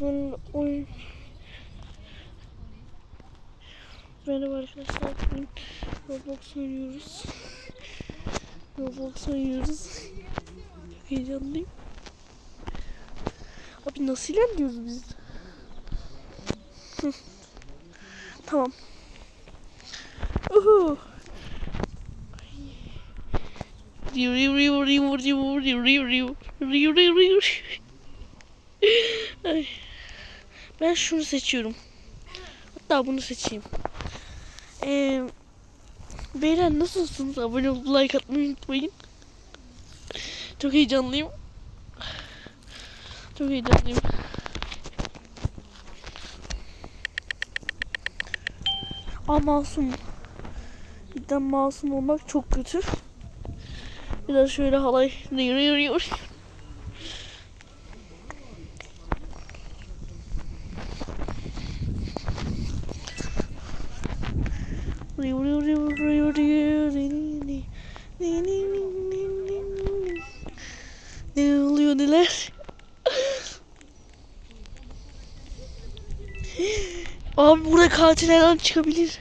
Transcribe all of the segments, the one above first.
Bugün oyun... Merhaba arkadaşlar. Bugün Roblox oynuyoruz. Roblox oynuyoruz. Heyecanlıyım. Abi nasıl ilerliyoruz biz? Tamam. Uhu. Riu riu riu riu riu riu riu riu riu riu Ay. Ben şunu seçiyorum. Hatta bunu seçeyim. Ee, beyler nasılsınız? Abone olup like atmayı unutmayın. Çok heyecanlıyım. Çok heyecanlıyım. Aa masum. Cidden masum olmak çok kötü. Biraz şöyle halay. Ne oluyor neler? Abi burada katil her çıkabilir.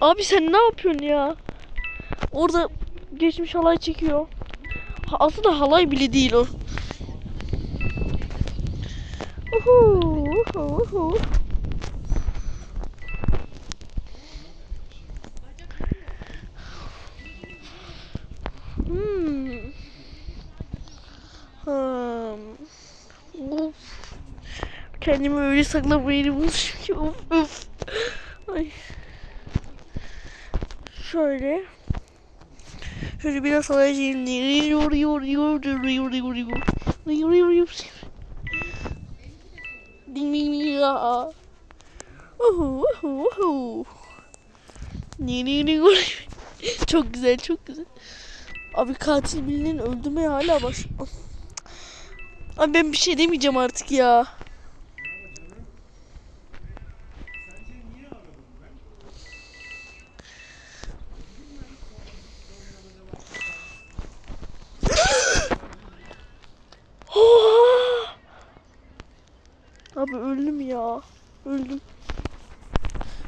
Abi sen ne yapıyorsun ya? Orada geçmiş halay çekiyor. Ha, aslında halay bile değil o. Uhu, uhu, uhu. Hmm. Hmm. Of. Kendimi öyle saklamayı bulmuşum ki of of. Ay. Şöyle. Şöyle biraz alayım. Ding ding ding ya. Uhu uhu uhu. Ni ni ni. Çok güzel çok güzel. Abi katil birinin öldürmeye hala baş... Abi ben bir şey demeyeceğim artık ya. Oha! Abi öldüm ya. Öldüm.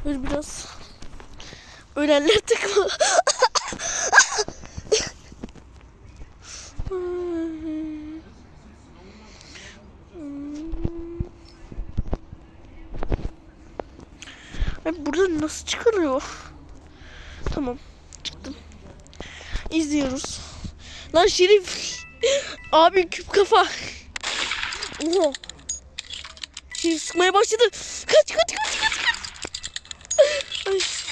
Öl biraz. Ölenler tıkma. Ay burada nasıl çıkarıyor? Tamam. Çıktım. İzliyoruz. Lan Şerif. Abi küp kafa. Oha. Şerif sıkmaya başladı. Kaç kaç kaç kaç Öf.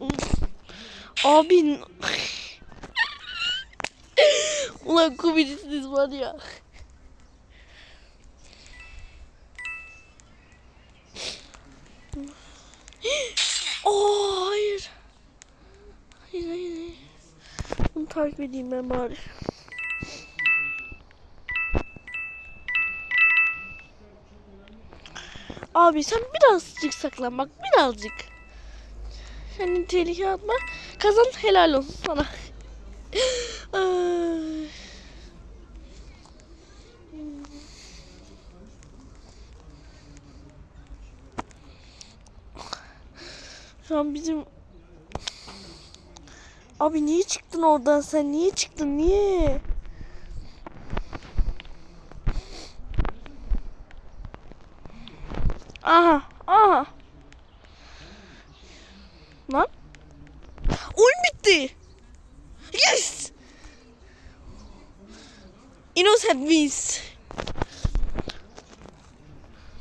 Uf. Abi. Ulan komedisiniz var ya. Oh. Hayır hayır hayır. Bunu takip edeyim ben bari. Abi sen birazcık saklan bak birazcık. Kendini tehlikeye atma. Kazan helal olsun sana. Şu an bizim... Abi niye çıktın oradan sen? Niye çıktın? Niye? Aha, aha. Lan. Oyun bitti. Yes. Innocent wins.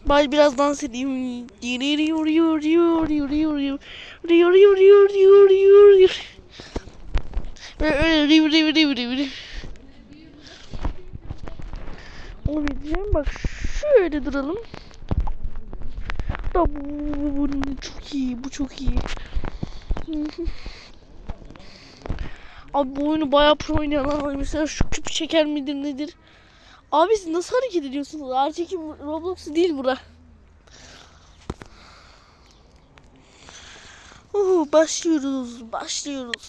Bari biraz dans edeyim. Onu bak şöyle duralım. Da bu, bu, bu, bu çok iyi bu çok iyi. Abi bu oyunu bayağı pro oynayanlar var. Mesela şu küp çeker midir nedir? Abi siz nasıl hareket ediyorsunuz? Artık Roblox değil bura. Uhu, başlıyoruz, başlıyoruz.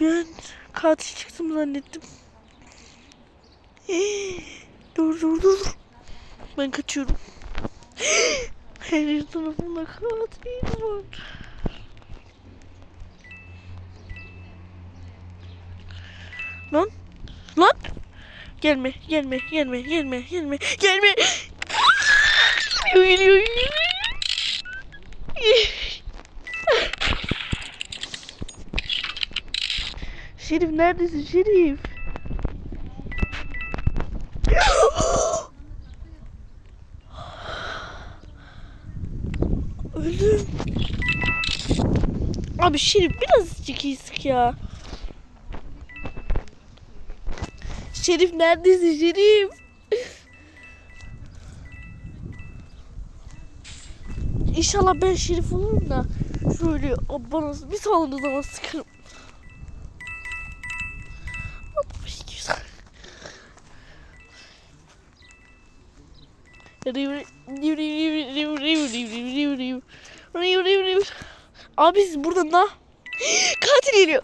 Bir an katil çıktım zannettim. dur dur. dur. Ben kaçıyorum. Her tarafımda katil var. Lan. Lan. Gelme, gelme, gelme, gelme, gelme, gelme. Geliyor, geliyor, geliyor. Şerif neredesin Şerif? Abi Şerif birazcık iyi sık ya. Şerif neredesin Şerif? İnşallah ben Şerif olurum da şöyle bana bir sağlığınız zaman sıkarım. Altmış iki yüz. Abi siz burada ne? Katil geliyor.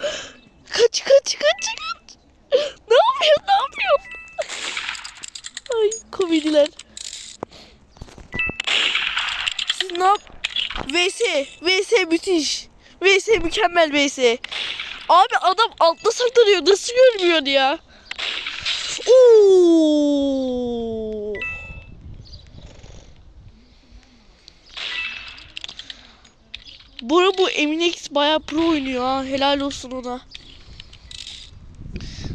Kaç kaç kaç kaç. Ne yapıyorsun? Ne yapıyorsun? Ay komediler. Siz ne yap? VS. VS müthiş. VS mükemmel VS. Abi adam altta saklanıyor. Nasıl görmüyor ya? Oo. Bura bu Eminex bayağı pro oynuyor ha. Helal olsun ona.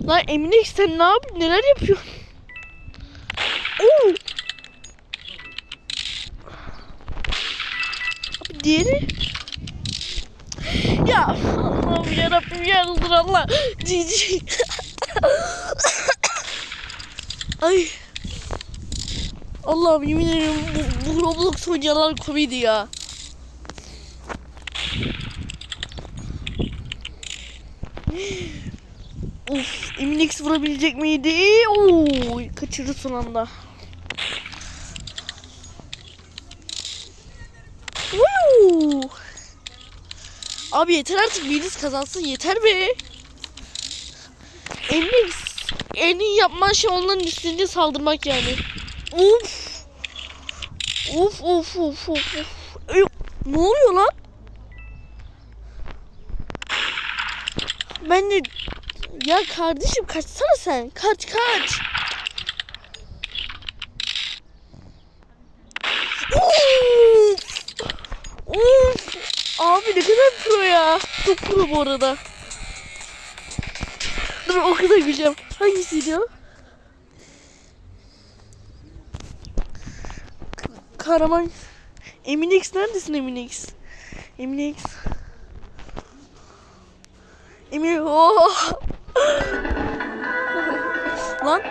Lan Eminex sen ne yap neler yapıyorsun? Oo. Abi diğeri? Ya Allah'ım yarabbim yarıldır Allah. Cici. Ay. Allah'ım yemin ederim bu, bu Roblox oyuncular komedi ya. Uf, Eminix vurabilecek miydi? Oo, kaçırdı son anda. Woo! Abi yeter artık biriniz kazansın yeter be. Eminix en iyi yapman şey onların üstünde saldırmak yani. Uf. Uf uf uf uf. uf. Ne oluyor lan? Ben de ya kardeşim kaçsana sen. Kaç kaç. Uf! Uf! Abi ne kadar pro ya. Çok pro bu arada. Dur o kadar güleceğim. Hangisiydi o? Kahraman. Eminex neredesin Eminex? Eminex. Emin oh. Lan.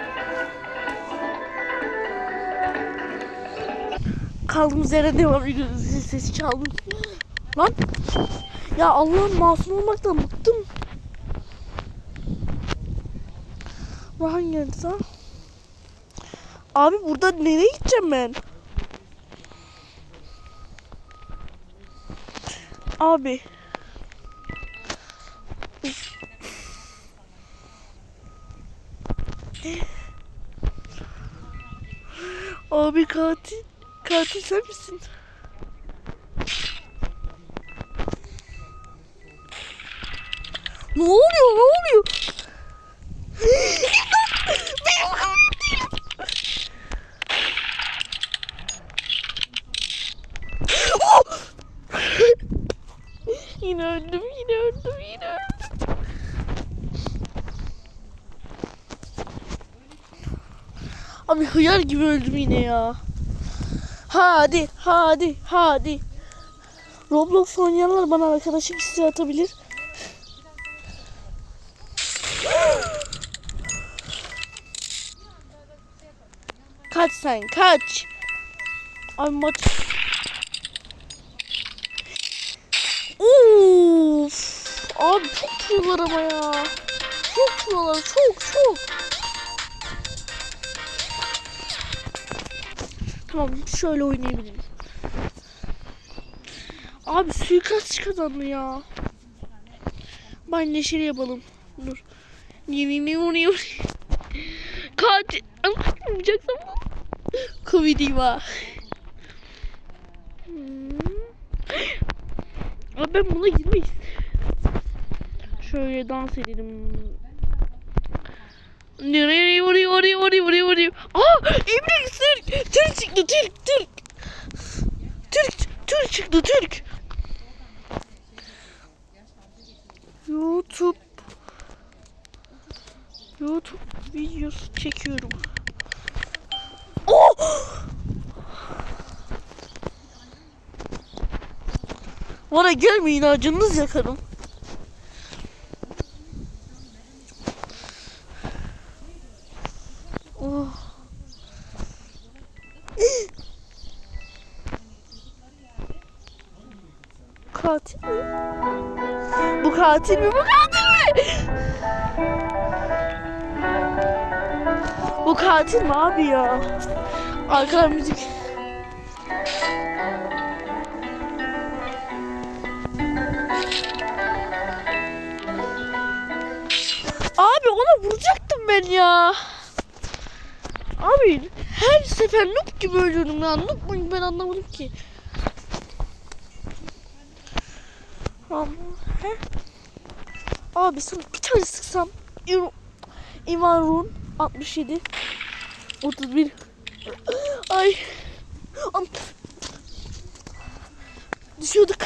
Kaldığımız yere devam ediyoruz. Ses, ses çaldım. Lan. Ya Allah'ım masum olmaktan bıktım. Rahan geldi sana. Abi burada nereye gideceğim ben? Abi. Katil. Katil sen misin? Ne oluyor? Ne oluyor? Benim katil. Oh! yine öldüm, yine öldüm, yine öldüm. Abi hıyar gibi öldüm yine ya. Hadi, hadi, hadi. Roblox oynayanlar bana arkadaşlık isteği atabilir. Kaç sen, kaç. Abi maç... Uf! Abi çok prolar ama ya. Çok prolar, çok çok. Tamam şöyle oynayabilirim. Abi suikastçı kazandı ya. Ben neşeli yapalım. Dur. Ni ni ni ni ni. Katil. Anlamayacaksam. Komedi var. Abi ben buna istiyorum. Şöyle dans edelim. Oraya oraya oraya oraya oraya. Aa İbrik Türk. Türk çıktı Türk Türk. Türk Türk çıktı Türk. YouTube YouTube videosu çekiyorum. Oh! Bana gelmeyin acınız yakarım. Katil mi? Bu katil mi? Bu katil mi abi ya? Arkadan müzik. Abi ona vuracaktım ben ya. Abi her sefer noob gibi ölüyorum ya. Noob muyum ben anlamadım ki. Ama he? Abi sana bir tane sıksam İvan Run 67 31 Ay. Am Düşüyorduk.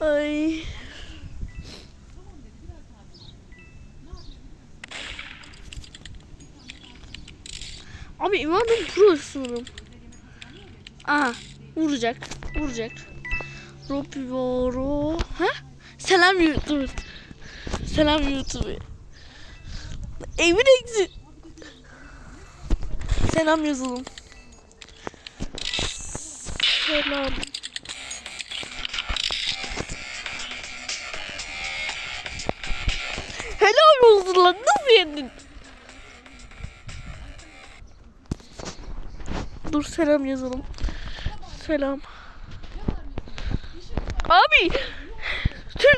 Ay. Abi İvan Run pro sanırım. Aha vuracak vuracak. Ropivoro Ha? Selam YouTube. Selam YouTube. Emin eksi Selam yazalım Selam. Helal olsun lan nasıl yendin? Dur selam yazalım. Selam. Abi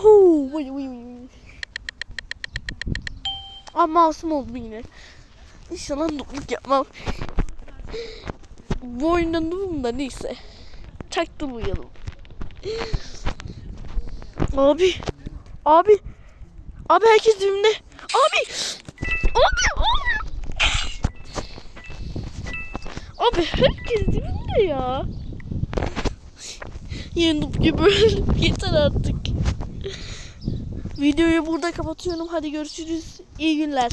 Uhu, vay vay. Aa masum oldum yine. İnşallah nutluk yapmam. Bu oyunda nubum da neyse. Çaktırmayalım. Abi. Abi. Abi herkes dibimde. Abi. Abi. Abi. Abi herkes dibimde ya. Noob gibi öldüm. Yeter artık. Videoyu burada kapatıyorum. Hadi görüşürüz. İyi günler.